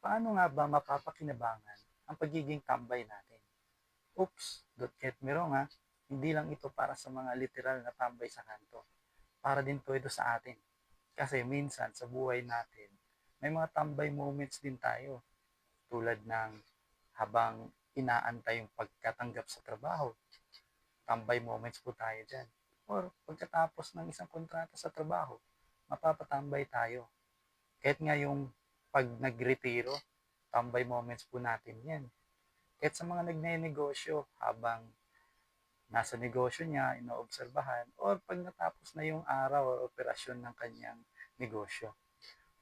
Paano nga ba mapapakinabangan ang pagiging tambay natin? Oops, don't get me wrong ha. Hindi lang ito para sa mga literal na tambay sa kanto. Para din po ito sa atin. Kasi minsan sa buhay natin, may mga tambay moments din tayo. Tulad ng habang inaantay yung pagkatanggap sa trabaho. Tambay moments po tayo dyan. Or pagkatapos ng isang kontrata sa trabaho, mapapatambay tayo. Kahit nga yung pag nagretiro, tambay moments po natin yan. Kahit sa mga nagnenegosyo habang nasa negosyo niya, inoobserbahan, or pag natapos na yung araw o operasyon ng kanyang negosyo.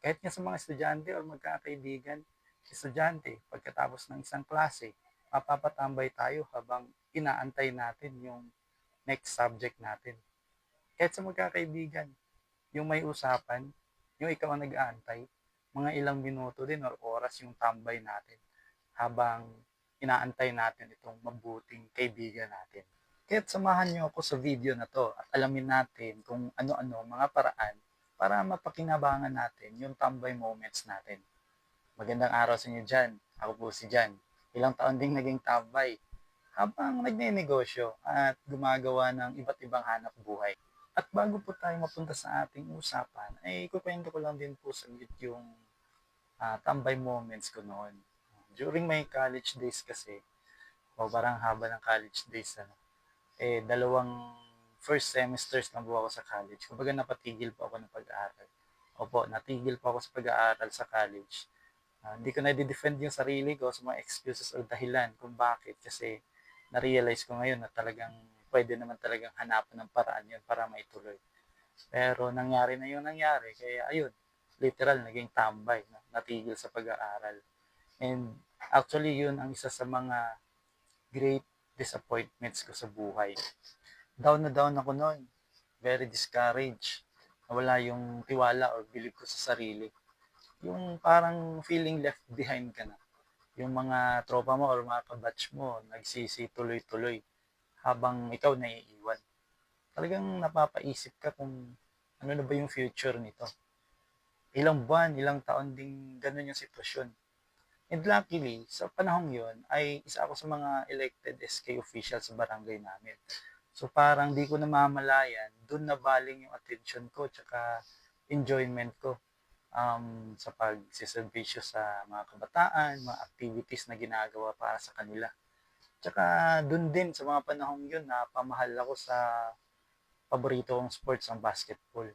Kahit nga sa mga estudyante o magkakaibigan, estudyante, pagkatapos ng isang klase, mapapatambay tayo habang inaantay natin yung next subject natin. Kahit sa magkakaibigan, yung may usapan, yung ikaw ang nag-aantay, mga ilang minuto din or oras yung tambay natin habang inaantay natin itong mabuting kaibigan natin. Kaya't samahan niyo ako sa video na to at alamin natin kung ano-ano mga paraan para mapakinabangan natin yung tambay moments natin. Magandang araw sa inyo dyan. Ako po si Jan. Ilang taon ding naging tambay habang nagnenegosyo at gumagawa ng iba't ibang hanap buhay. At bago po tayo mapunta sa ating usapan, ay kukwento ko lang din po sa yung ah, tambay moments ko noon. During my college days kasi, o parang haba ng college days, ano, eh, dalawang first semesters lang po ako sa college. Kumbaga napatigil po ako ng pag-aaral. Opo, natigil po ako sa pag-aaral sa college. Ah, hindi ko na defend yung sarili ko sa mga excuses o dahilan kung bakit. Kasi na-realize ko ngayon na talagang pwede naman talagang hanapan ng paraan yun para maituloy. Pero nangyari na yung nangyari. Kaya ayun, literal, naging tambay. Natigil sa pag-aaral. And actually, yun ang isa sa mga great disappointments ko sa buhay. Down na down ako noon. Very discouraged. Nawala yung tiwala or believe ko sa sarili. Yung parang feeling left behind ka na. Yung mga tropa mo or mga kabatch mo, nagsisi tuloy-tuloy habang ikaw naiiwan. Talagang napapaisip ka kung ano na ba yung future nito. Ilang buwan, ilang taon ding ganun yung sitwasyon. And luckily, sa panahong yon ay isa ako sa mga elected SK official sa barangay namin. So parang di ko namamalayan, dun na baling yung attention ko tsaka enjoyment ko um, sa pagsiservisyo sa mga kabataan, mga activities na ginagawa para sa kanila. Tsaka dun din sa mga panahong yun na pamahal ako sa paborito kong sports ang basketball.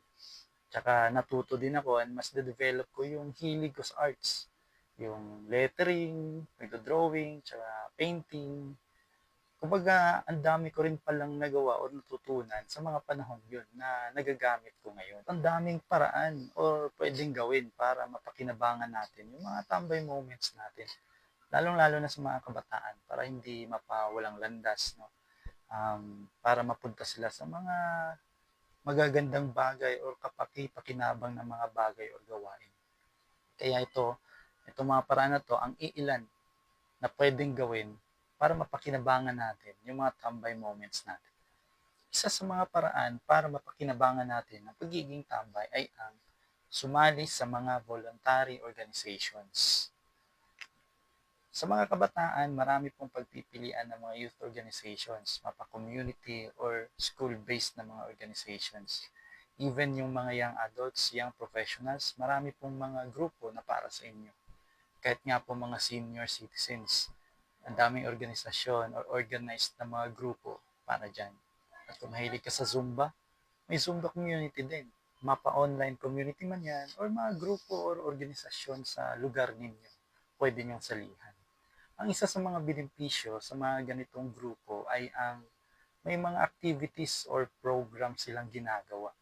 Tsaka natuto din ako and mas de-develop ko yung hilig ko sa arts. Yung lettering, nagdo-drawing, tsaka painting. Kumbaga, ang dami ko rin palang nagawa o natutunan sa mga panahon yun na nagagamit ko ngayon. Ang daming paraan or pwedeng gawin para mapakinabangan natin yung mga tambay moments natin. Lalong-lalo na sa mga kabataan para hindi mapawalang landas. No? Um, para mapunta sila sa mga magagandang bagay or kapaki-pakinabang ng mga bagay or gawain. Kaya ito, itong mga paraan na to, ang iilan na pwedeng gawin para mapakinabangan natin yung mga tambay moments natin. Isa sa mga paraan para mapakinabangan natin ang pagiging tambay ay ang sumali sa mga voluntary organizations. Sa mga kabataan, marami pong pagpipilian ng mga youth organizations, mapa-community or school-based na mga organizations. Even yung mga young adults, young professionals, marami pong mga grupo na para sa inyo. Kahit nga po mga senior citizens, ang daming organisasyon or organized na mga grupo para dyan. At kung mahilig ka sa Zumba, may Zumba community din. Mapa-online community man yan or mga grupo or organisasyon sa lugar ninyo. Pwede niyong salihan. Ang isa sa mga benepisyo sa mga ganitong grupo ay ang may mga activities or program silang ginagawa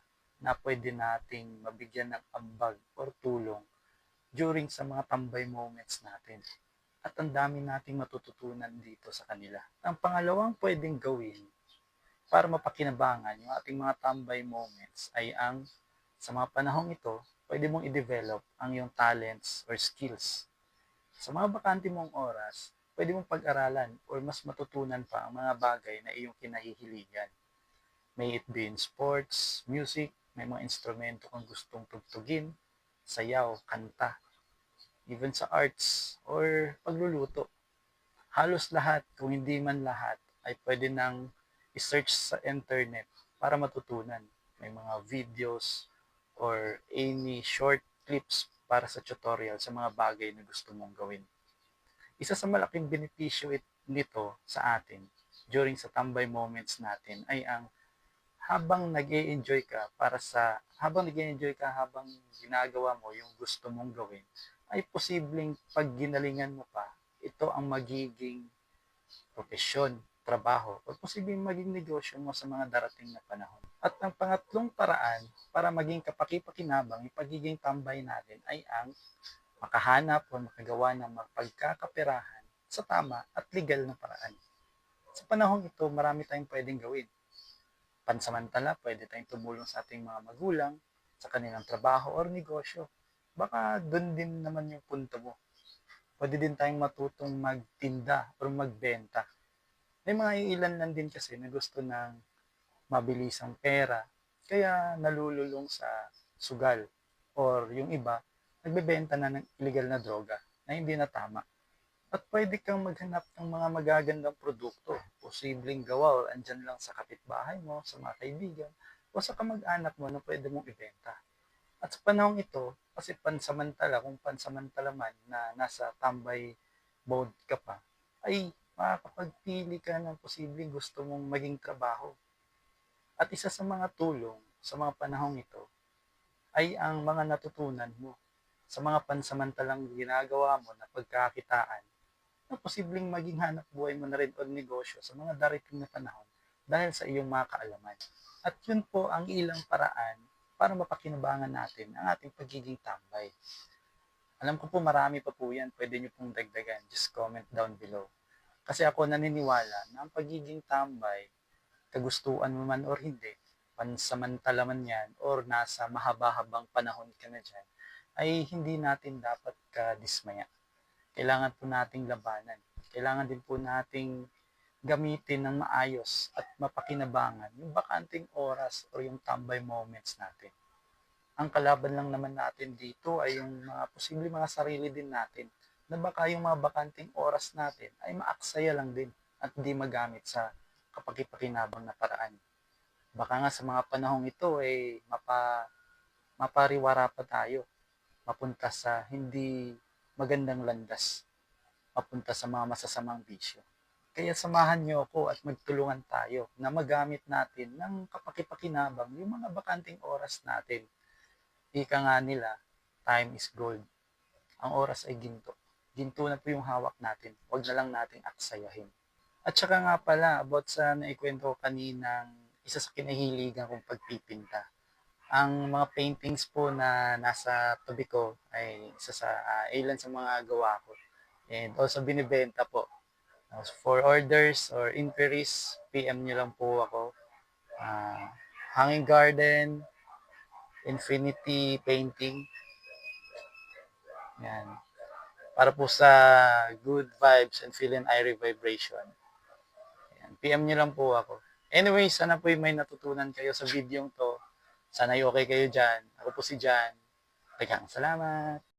na pwede nating mabigyan ng ambag or tulong during sa mga tambay moments natin at ang dami nating matututunan dito sa kanila. Ang pangalawang pwedeng gawin para mapakinabangan yung ating mga tambay moments ay ang sa mga panahong ito, pwede mong i-develop ang iyong talents or skills. Sa mga bakante mong oras, pwede mong pag-aralan or mas matutunan pa ang mga bagay na iyong kinahihiligan. May it be in sports, music, may mga instrumento kang gustong tugtugin, sayaw, kanta. even sa arts or pagluluto. Halos lahat, kung hindi man lahat, ay pwede nang i-search sa internet para matutunan. May mga videos or any short clips para sa tutorial sa mga bagay na gusto mong gawin. Isa sa malaking benepisyo it- nito sa atin during sa tambay moments natin ay ang habang nag enjoy ka para sa habang nag enjoy ka habang ginagawa mo yung gusto mong gawin ay posibleng pag ginalingan mo pa ito ang magiging profesyon, trabaho, o posibleng maging negosyo mo sa mga darating na panahon. At ang pangatlong paraan para maging kapaki-pakinabang yung pagiging tambay natin ay ang makahanap o makagawa ng mapagkakaperahan sa tama at legal na paraan. Sa panahong ito, marami tayong pwedeng gawin. Pansamantala, pwede tayong tumulong sa ating mga magulang, sa kanilang trabaho or negosyo. Baka doon din naman yung punto mo. Pwede din tayong matutong magtinda or magbenta. May mga ilan lang din kasi na gusto ng mabilisang pera, kaya nalululong sa sugal. Or yung iba, nagbebenta na ng illegal na droga na hindi na tama. At pwede kang maghanap ng mga magagandang produkto. Posibleng gawa o andyan lang sa kapitbahay mo, sa mga kaibigan, o sa kamag-anak mo na pwede mong ibenta. At sa panahong ito, kasi pansamantala, kung pansamantala man na nasa tambay mode ka pa, ay makakapagpili ka ng posibleng gusto mong maging trabaho. At isa sa mga tulong sa mga panahong ito ay ang mga natutunan mo sa mga pansamantalang ginagawa mo na pagkakitaan na posibleng maging hanap buhay mo na rin o negosyo sa mga darating na panahon dahil sa iyong mga kaalaman. At yun po ang ilang paraan para mapakinabangan natin ang ating pagiging tambay. Alam ko po marami pa po yan, pwede nyo pong dagdagan. Just comment down below. Kasi ako naniniwala na ang pagiging tambay, kagustuhan mo man or hindi, pansamantala man yan, or nasa mahaba-habang panahon ka na dyan, ay hindi natin dapat kadismaya. Kailangan po nating labanan. Kailangan din po nating gamitin ng maayos at mapakinabangan yung bakanting oras o yung tambay moments natin. Ang kalaban lang naman natin dito ay yung mga posible mga sarili din natin na baka yung mga bakanting oras natin ay maaksaya lang din at hindi magamit sa kapakipakinabang na paraan. Baka nga sa mga panahong ito ay mapa, mapariwara pa tayo mapunta sa hindi magandang landas, mapunta sa mga masasamang bisyo. Kaya samahan niyo ako at magtulungan tayo na magamit natin ng kapakipakinabang yung mga bakanting oras natin. Ika nga nila, time is gold. Ang oras ay ginto. Ginto na po yung hawak natin. Huwag na lang nating aksayahin. At saka nga pala, about sa naikwento ko kaninang isa sa kinahiligan kong pagpipinta. Ang mga paintings po na nasa tabi ko ay isa sa uh, ilan sa mga gawa ko. And also binibenta po. For orders or inquiries, PM nyo lang po ako. Uh, hanging garden, infinity painting. Yan. Para po sa good vibes and feeling airy vibration. Yan. PM nyo lang po ako. Anyway, sana po may natutunan kayo sa video to. Sana okay kayo dyan. Ako po si Jan. Tegang, salamat.